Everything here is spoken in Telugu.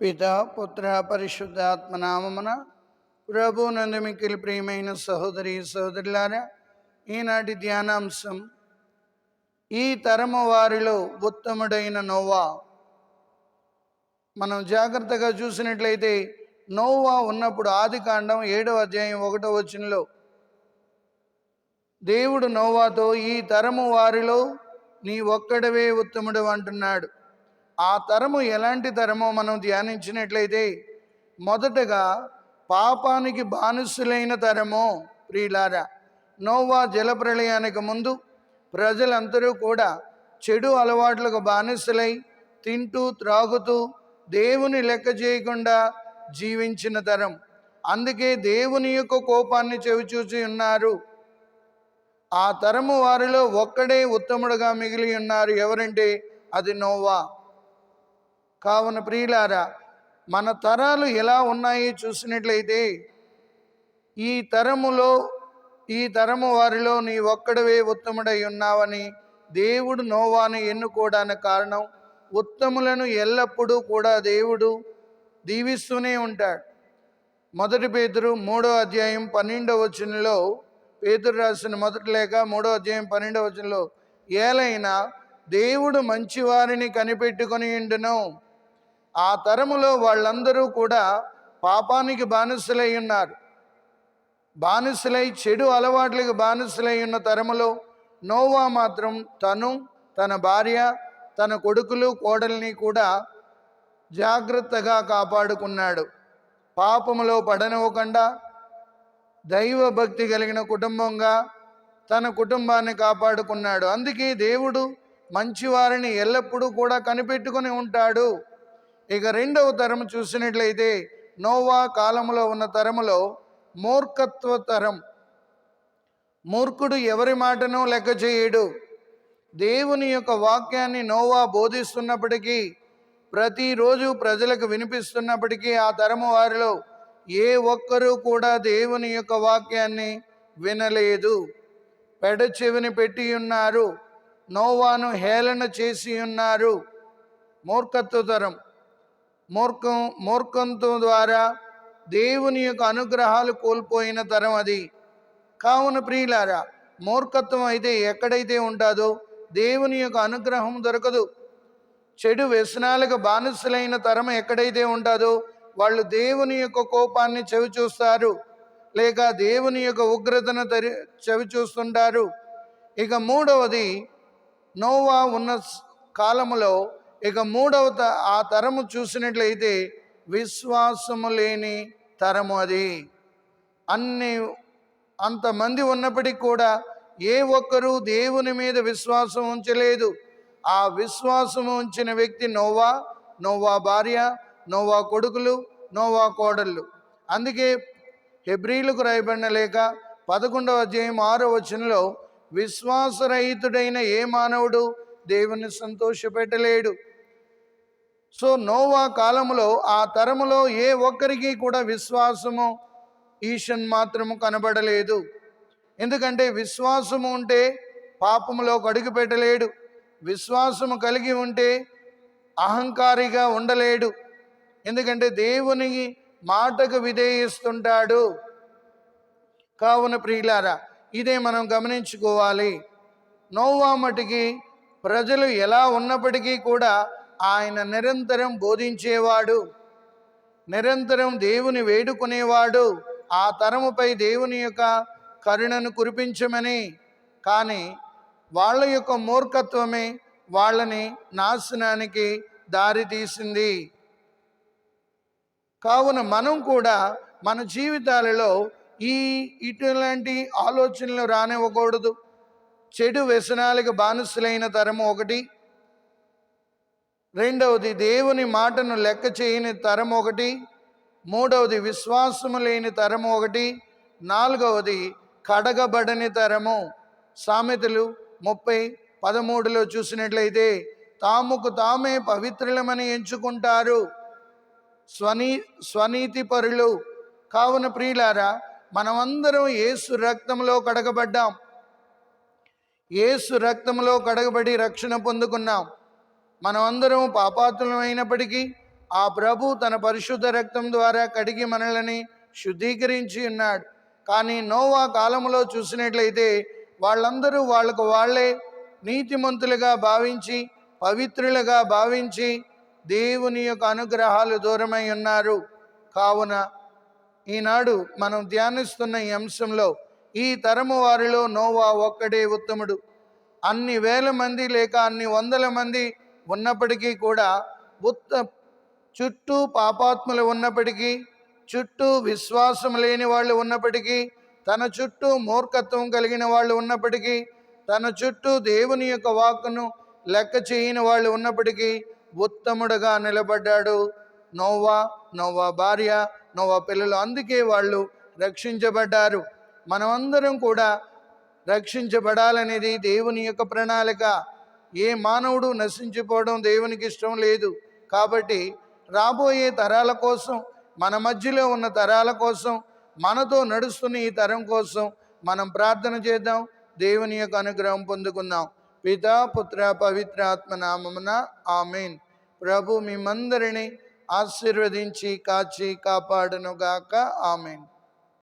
పిత పుత్ర పరిశుద్ధాత్మ నామమున ప్రభు నందు మిక్కిలి ప్రియమైన సహోదరి సహోదరులారా ఈనాటి ధ్యానాంశం ఈ తరము వారిలో ఉత్తముడైన నోవా. మనం జాగ్రత్తగా చూసినట్లయితే నోవా ఉన్నప్పుడు ఆది కాండం ఏడవ అధ్యాయం ఒకటో వచనంలో దేవుడు నోవాతో ఈ తరము వారిలో నీ ఒక్కడవే ఉత్తముడు అంటున్నాడు. ఆ తరము ఎలాంటి తరమో మనం ధ్యానించినట్లయితే మొదటగా పాపానికి బానిసులైన తరము ప్రియులారా నోవా జలప్రళయానికి ముందు ప్రజలందరూ కూడా చెడు అలవాట్లకు బానిసలై తింటూ త్రాగుతూ దేవుని లెక్క చేయకుండా జీవించిన తరం. అందుకే దేవుని యొక్క కోపాన్ని చెవిచూచి ఉన్నారు. ఆ తరము వారిలో ఒక్కడే ఉత్తముడుగా మిగిలి ఉన్నారు. ఎవరంటే అది నోవా. కావున ప్రియులారా మన తరాలు ఎలా ఉన్నాయి చూసినట్లయితే ఈ తరములో ఈ తరము వారిలో నీ ఒక్కడవే ఉత్తముడై ఉన్నావని దేవుడు నోవాను ఎన్నుకోవడానికి కారణం ఉత్తములను ఎల్లప్పుడూ కూడా దేవుడు దీవిస్తూనే ఉంటాడు. మొదటి పేతురు మూడో అధ్యాయం పన్నెండవ వచనంలో పేతురు రాసిన మొదటి లేక మూడో అధ్యాయం పన్నెండవ వచనంలో ఏలైనా దేవుడు మంచివారిని కనిపెట్టుకొని ఉండును. ఆ తరములో వాళ్ళందరూ కూడా పాపానికి బానిసలై ఉన్నారు. బానిసలై చెడు అలవాట్లకు బానిసలై ఉన్న తరములో నోవా మాత్రం తను తన భార్య తన కొడుకులు కోడల్ని కూడా జాగ్రత్తగా కాపాడుకున్నాడు. పాపములో పడనివ్వకుండా దైవ భక్తి కలిగిన కుటుంబంగా తన కుటుంబాన్ని కాపాడుకున్నాడు. అందుకే దేవుడు మంచివారిని ఎల్లప్పుడూ కూడా కనిపెట్టుకొని ఉంటాడు. ఇక రెండవ తరం చూసినట్లయితే నోవా కాలంలో ఉన్న తరములో మూర్ఖత్వ తరం. మూర్ఖుడు ఎవరి మాటను లెక్క చేయడు? దేవుని యొక్క వాక్యాన్ని నోవా బోధిస్తున్నప్పటికీ ప్రతిరోజు ప్రజలకు వినిపిస్తున్నప్పటికీ ఆ తరము వారిలో ఏ ఒక్కరూ కూడా దేవుని యొక్క వాక్యాన్ని వినలేదు. పెడచెవిని పెట్టి ఉన్నారు నోవాను హేళన చేసి ఉన్నారు మూర్ఖత్వ తరం. మూర్ఖం మూర్ఖంతో ద్వారా దేవుని యొక్క అనుగ్రహాలు కోల్పోయిన తరం అది. కావున ప్రియులారా మూర్ఖత్వం అయితే ఎక్కడైతే ఉంటుందో దేవుని యొక్క అనుగ్రహం దొరకదు. చెడు వ్యసనాలకు బానిసలైన తరం ఎక్కడైతే ఉంటుందో వాళ్ళు దేవుని యొక్క కోపాన్ని చవి చూస్తారు. లేక దేవుని యొక్క ఉగ్రతను తరి చవి చూస్తుంటారు. ఇక మూడవది నోవా ఉన్న కాలములో ఇక మూడవ ఆ తరము చూసినట్లయితే విశ్వాసము లేని తరము అది. అన్ని అంతమంది ఉన్నప్పటికీ కూడా ఏ ఒక్కరూ దేవుని మీద విశ్వాసం ఉంచలేదు. ఆ విశ్వాసం ఉంచిన వ్యక్తి నోవా నోవా భార్య నోవా కొడుకులు నోవా కోడళ్ళు. అందుకే హెబ్రిలకు రాయబడిన లేక పదకొండవ అధ్యాయం ఆరో వచనంలో విశ్వాసరహితుడైన ఏ మానవుడు దేవుని సంతోషపెట్టలేడు. సో నోవా కాలంలో ఆ తరములో ఏ ఒక్కరికి కూడా విశ్వాసము ఈషన్ మాత్రము కనబడలేదు. ఎందుకంటే విశ్వాసము ఉంటే పాపములో అడుగు పెట్టలేడు. విశ్వాసము కలిగి ఉంటే అహంకారిగా ఉండలేడు. ఎందుకంటే దేవుని మాటకు విధేయిస్తుంటాడు. కావున ప్రియులారా ఇదే మనం గమనించుకోవాలి. నోవా మటుకి ప్రజలు ఎలా ఉన్నప్పటికీ కూడా ఆయన నిరంతరం బోధించేవాడు నిరంతరం దేవుని వేడుకునేవాడు ఆ తరముపై దేవుని యొక్క కరుణను కురిపించమని. కానీ వాళ్ళ యొక్క మూర్ఖత్వమే వాళ్ళని నాశనానికి దారి తీసింది. కావున మనం కూడా మన జీవితాలలో ఈ ఇటువంటి ఆలోచనలు రానివ్వకూడదు. చెడు వ్యసనాలకు బానిసలైన తరము ఒకటి. రెండవది దేవుని మాటను లెక్క చేయని తరం ఒకటి మూడవది విశ్వాసము లేని తరము ఒకటి నాలుగవది కడగబడని తరము. సామెతలు ముప్పై పదమూడులో చూసినట్లయితే తాముకు తామే పవిత్రులమని ఎంచుకుంటారు. స్వనీ స్వనీతి పరులు. కావున ప్రియులారా మనమందరం ఏసు రక్తంలో కడగబడ్డాం. ఏసు రక్తంలో కడగబడి రక్షణ పొందుకున్నాం. మనమందరం పాపాతులం అయినప్పటికీ ఆ ప్రభు తన పరిశుద్ధ రక్తం ద్వారా కడిగి మనల్ని శుద్ధీకరించి ఉన్నాడు. కానీ నోవా కాలంలో చూసినట్లయితే వాళ్ళందరూ వాళ్ళకు వాళ్ళే నీతిమంతులుగా భావించి పవిత్రులుగా భావించి దేవుని యొక్క అనుగ్రహాలు దూరమై ఉన్నారు. కావున ఈనాడు మనం ధ్యానిస్తున్న ఈ అంశంలో ఈ తరము వారిలో నోవా ఒక్కడే ఉత్తముడు. అన్ని వేల మంది లేక అన్ని వందల మంది ఉన్నప్పటికీ కూడా ఉత్త చుట్టూ పాపాత్ములు ఉన్నప్పటికీ చుట్టూ విశ్వాసం లేని వాళ్ళు ఉన్నప్పటికీ తన చుట్టూ మూర్ఖత్వం కలిగిన వాళ్ళు ఉన్నప్పటికీ తన చుట్టూ దేవుని యొక్క వాక్కును లెక్క చేయని వాళ్ళు ఉన్నప్పటికీ ఉత్తముడుగా నిలబడ్డాడు. నోవా నోవా భార్య నోవా పిల్లలు అందుకే వాళ్ళు రక్షించబడ్డారు. మనమందరం కూడా రక్షించబడాలనేది దేవుని యొక్క ప్రణాళిక. ఏ మానవుడు నశించిపోవడం దేవునికి ఇష్టం లేదు. కాబట్టి రాబోయే తరాల కోసం మన మధ్యలో ఉన్న తరాల కోసం మనతో నడుస్తున్న ఈ తరం కోసం మనం ప్రార్థన చేద్దాం. దేవుని యొక్క అనుగ్రహం పొందుకుందాం. పితా పుత్ర పవిత్ర ఆత్మనామమున ఆమెన్. ప్రభు మిమ్మందరిని ఆశీర్వదించి కాచి కాపాడునుగాక. ఆమెన్.